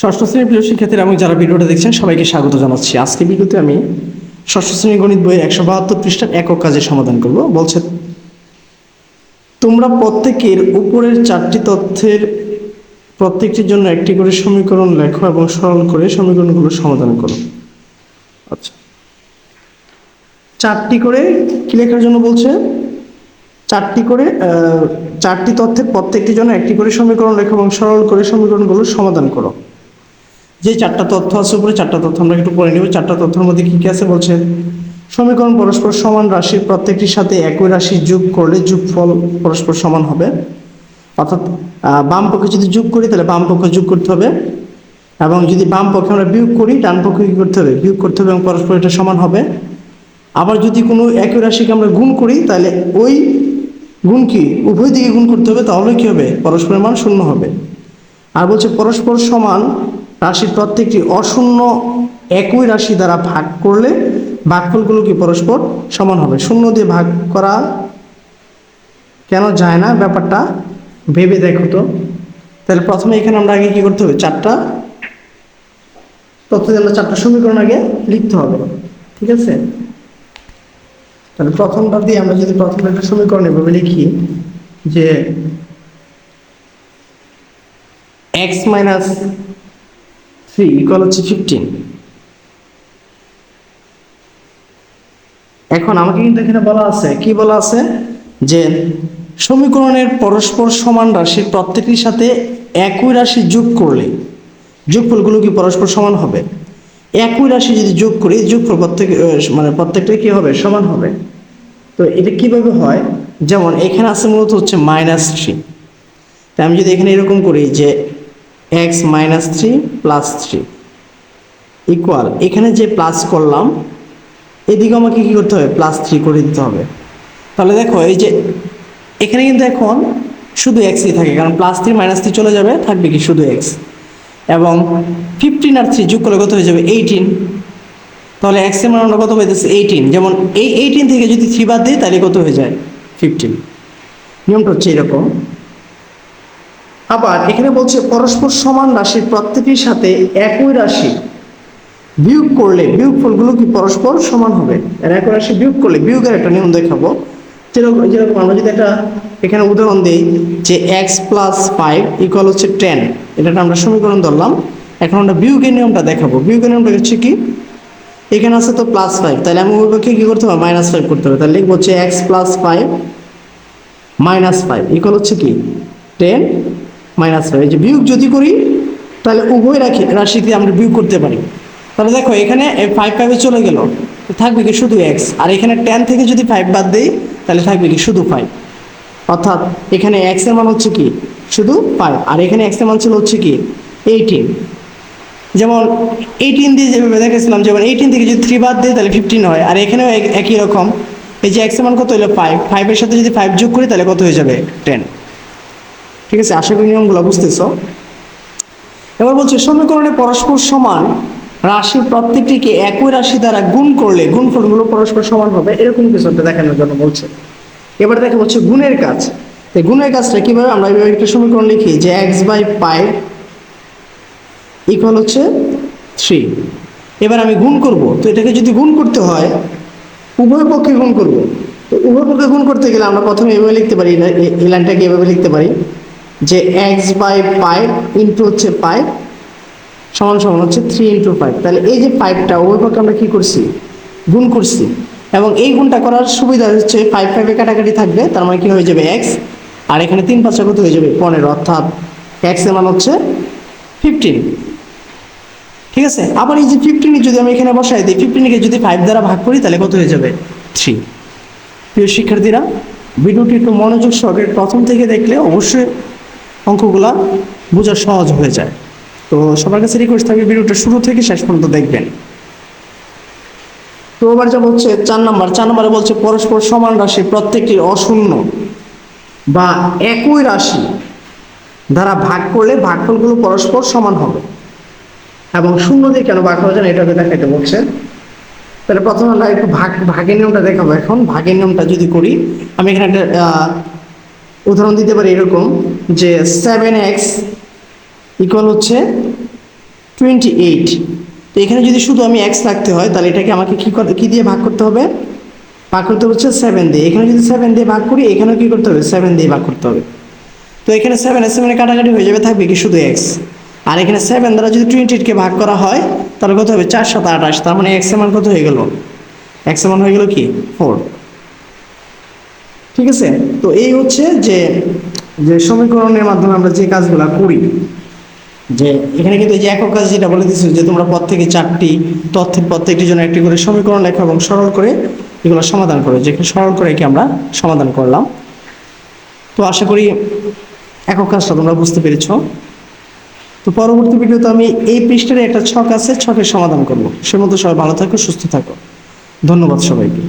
ষষ্ঠ শ্রেণির প্রিয় শিক্ষার্থীরা এবং যারা ভিডিওটা দেখছেন, সবাইকে স্বাগত জানাচ্ছি। আজকে ভিডিওতে আমি ষষ্ঠ শ্রেণির গণিত বইয়ের একশো বাহাত্তর পৃষ্ঠার একক কাজের সমাধান করব। বলছে, তোমরা প্রত্যেকের উপরের চারটি তথ্যের প্রত্যেকটির জন্য একটি করে সমীকরণ লেখো এবং সরল করে সমীকরণগুলো সমাধান করো। আচ্ছা। চারটি করে কি লেখার জন্য বলছে? চারটি করে চারটি তথ্যের প্রত্যেকটির জন্য একটি করে সমীকরণ লেখো এবং সরল করে সমীকরণগুলো সমাধান করো। যে চারটা তথ্য আছে উপরে, চারটা তথ্য আমরা একটু পড়ে নেব। চারটা তথ্যের মধ্যে কি কি আছে? বলছে, সমীকরণ পরস্পর সমান রাশির প্রত্যেকটির সাথে একই রাশি যোগ করলে যোগফল পরস্পর সমান হবে। অর্থাৎ বাম পক্ষে যদি যোগ করি, তাহলে বাম পক্ষে যোগ করতে হবে। এবং যদি বাম পক্ষে আমরা বিয়োগ করি, ডান পক্ষে কি করতে হবে? বিয়োগ করতে হবে এবং পরস্পর এটা সমান হবে। আবার যদি কোনো একই রাশিকে আমরা গুণ করি, তাহলে ওই গুণ কি? উভয় দিকে গুণ করতে হবে, তাহলে কি হবে? পরস্পরের মান শূন্য হবে। আর বলছে, পরস্পর সমান রাশির প্রত্যেকটি অশূন্য একই রাশি দ্বারা ভাগ করলে ভাগফলগুলো কি পরস্পর সমান হবে? শূন্য দিয়ে ভাগ করা কেন যায় না? ব্যাপারটা ভেবে দেখো তো। তাহলে প্রথমে এখানে আমরা আগে কি করতে হবে? চারটা প্রথমে আমরা চারটা সমীকরণ আগে লিখতে হবে, ঠিক আছে? তাহলে প্রথমটা দিয়ে আমরা যদি প্রথমে একটা সমীকরণ এভাবে লিখি যে এক্স মাইনাস থ্রি ইকুয়াল হচ্ছে ফিফটিন এখন আমাকে কিন্তু এখানে বলা আছে, কি বলা আছে? যে সমীকরণের পরস্পর সমান রাশির প্রত্যেকটির সাথে একই রাশি যোগ করলে যোগফলগুলো কি পরস্পর সমান হবে? একই রাশি যদি যোগ করি, যোগফল প্রত্যেক মানে প্রত্যেকটাই কি হবে? সমান হবে। তো এটা কীভাবে হয়? যেমন এখানে আছে মূলত হচ্ছে মাইনাস থ্রি তাই আমি যদি এখানে এরকম করি যে X minus three plus three equal এখানে যে প্লাস করলাম, এদিকে আমাকে কি করতে হবে? প্লাস থ্রি করে দিতে হবে। তাহলে দেখো, এই যে এখানে কিন্তু এখন শুধু এক্সই থাকে, কারণ প্লাস থ্রি মাইনাস থ্রি চলে যাবে, থাকবে কি শুধু এক্স এবং ফিফটিন আর থ্রি যোগ করলে কত হয়ে যাবে? এইটিন তাহলে এক্সের মান আমরা কত পাইতেছি? এইটিন যেমন এই এইটিন থেকে যদি থ্রি বাদ দিই, তাহলে কত হয়ে যায়? ফিফটিন নিয়মটা হচ্ছে এরকম। আবার এখানে বলছে, পরস্পর সমান রাশির প্রত্যেকটির সাথে একই রাশি বিয়োগ করলে, বিয়োগ ফলগুলো কি পরস্পর সমান হবে? আর একই রাশি বিয়োগ করলে, বিয়োগের একটা নিয়ম দেখাবো। যেরকম যেরকম আমরা যদি একটা এখানে উদাহরণ দিই যে এক্স প্লাস ফাইভ ইকুয়াল হচ্ছে টেন এটা আমরা সমীকরণ ধরলাম। এখন আমরা বিয়োগের নিয়মটা দেখাবো। বিয়োগের নিয়মটা হচ্ছে কি? এখানে আছে তো প্লাস ফাইভ তাহলে আমি পক্ষে কী করতে হবে? মাইনাস ফাইভ করতে হবে। তাহলে লিখব হচ্ছে X plus five minus five equal হচ্ছে কি? টেন মাইনাস ফাইভ এই যে বিয়োগ যদি করি, তাহলে উভয় রাখি রাশিতে আমরা বিয়োগ করতে পারি। তাহলে দেখো, এখানে ফাইভ ফাইভে চলে গেল। থাকবে কি শুধু এক্স আর এখানে টেন থেকে যদি ফাইভ বাদ দেই, তাহলে থাকবে কি শুধু ফাইভ অর্থাৎ এখানে এক্সের মান হচ্ছে কি? শুধু ফাইভ আর এখানে এক্সের মান ছিল হচ্ছে কি? এইটিন যেমন এইটিন দিয়ে যেভাবে দেখেছিলাম, যেমন এইটিন থেকে যদি থ্রি বাদ দিই, তাহলে ফিফটিন হয়। আর এখানেও এক- একই রকম। এই যে এক্সের মান কত হলো ফাইভ ফাইভের সাথে যদি ফাইভ যোগ করি, তাহলে কত হয়ে যাবে? টেন ঠিক আছে, আশা করি নিয়মগুলো বুঝতেছ। এবার বলছে, সমীকরণে পরস্পর সমান রাশির প্রত্যেকটিকে একই রাশি দ্বারা গুণ করলে গুণফলগুলো পরস্পর সমান হবে, এরকম কিছু একটা দেখানোর জন্য বলছে। এবার দেখা হচ্ছে গুণের কাজ। এই গুণের কাজটা কীভাবে আমরা একটা সমীকরণ লিখি যে এক্স বাই ফাইভ ইকুয়াল হচ্ছে থ্রি এবার আমি গুণ করব, তো এটাকে যদি গুণ করতে হয়, উভয় পক্ষে গুণ করব। তো উভয় পক্ষে গুণ করতে গেলে আমরা প্রথমে এভাবে লিখতে পারি, এই লাইনটাকে এভাবে লিখতে পারি। যে এক্স বাই ফাইভ ইন্টু হচ্ছে ফাইভ সমান সমান হচ্ছে থ্রি ইন্টু ফাইভ তাহলে এই যে ফাইভটা পক্ষে আমরা কী করছি? গুণ করছি। এবং এই গুণটা করার সুবিধা হচ্ছে ফাইভ ফাইভে কাটাকাটি থাকবে, তার মানে কি হয়ে যাবে এক্স আর এখানে তিন পাঁচটা কত হয়ে যাবে পনেরো, অর্থাৎ এক্সের মান হচ্ছে ফিফটিন ঠিক আছে? আবার এই যে ফিফটিন যদি আমি এখানে বসাই দিই ফিফটিনকে যদি ফাইভ দ্বারা ভাগ করি, তাহলে কত হয়ে যাবে? থ্রি প্রিয় শিক্ষার্থীরা, ভিডিওটি একটু মনোযোগ সহকারে প্রথম থেকে দেখলে অবশ্যই অঙ্কগুলা বোঝা সহজ হয়ে যায়। তো সবার কাছে রিকোয়েস্ট থাকবে ভিডিওটা শুরু থেকে শেষ পর্যন্ত দেখবেন। তো এবার যা বলছে চার নাম্বার। চার নাম্বারে বলছে পরস্পর সমান রাশি প্রত্যেকটির অশূন্য বা একই রাশি দ্বারা ভাগ করলে ভাগফলগুলো পরস্পর সমান হবে। এবং শূন্য দিয়ে কেন ভাগ করা যায় এটাকে দেখাইতে বলছে। তাহলে প্রথমে একটু ভাগ ভাগের নিয়মটা দেখাবো এখন। ভাগের নিয়মটা যদি করি, আমি এখানে একটা উদাহরণ দিতে পারি এরকম যে সেভেন এক্স ইকুয়াল হচ্ছে টোয়েন্টি এইট তো এখানে যদি শুধু আমি এক্স রাখতে হয়, তাহলে এটাকে আমাকে কী কী দিয়ে ভাগ করতে হবে? ভাগ করতে হচ্ছে সেভেন দিয়ে। এখানে যদি সেভেন দিয়ে ভাগ করি, এখানেও কী করতে হবে? সেভেন দিয়ে ভাগ করতে হবে। তো এখানে সেভেন সেভেনে কাটাকাটি হয়ে যাবে, থাকবে কি শুধু এক্স আর এখানে সেভেন দ্বারা যদি টোয়েন্টি এইটকে ভাগ করা হয়, তাহলে কত হবে? চার সাত আঠাশ। তার মানে এক্সের মান কত হয়ে গেল? এক্সের মান হয়ে গেল কি? ফোর ঠিক আছে? তো এই হচ্ছে যে যে সমীকরণের মাধ্যমে আমরা যে কাজগুলো করি, যে এখানে কিন্তু এই যে একক কাজ যেটা বলে দিচ্ছি যে তোমরা পদ থেকে চারটি তথ্যের প্রত্যেকটি জন্য একটি করে সমীকরণ লেখো এবং সরল করে এগুলো সমাধান করো। যেখানে সরল করে কি আমরা সমাধান করলাম। তো আশা করি একক কাজটা তোমরা বুঝতে পেরেছ। তো পরবর্তী ভিডিওতে আমি এই পৃষ্ঠারে একটা ছক আছে, ছকের সমাধান করব। সে মতো সবাই ভালো থাকো, সুস্থ থাকো। ধন্যবাদ সবাইকে।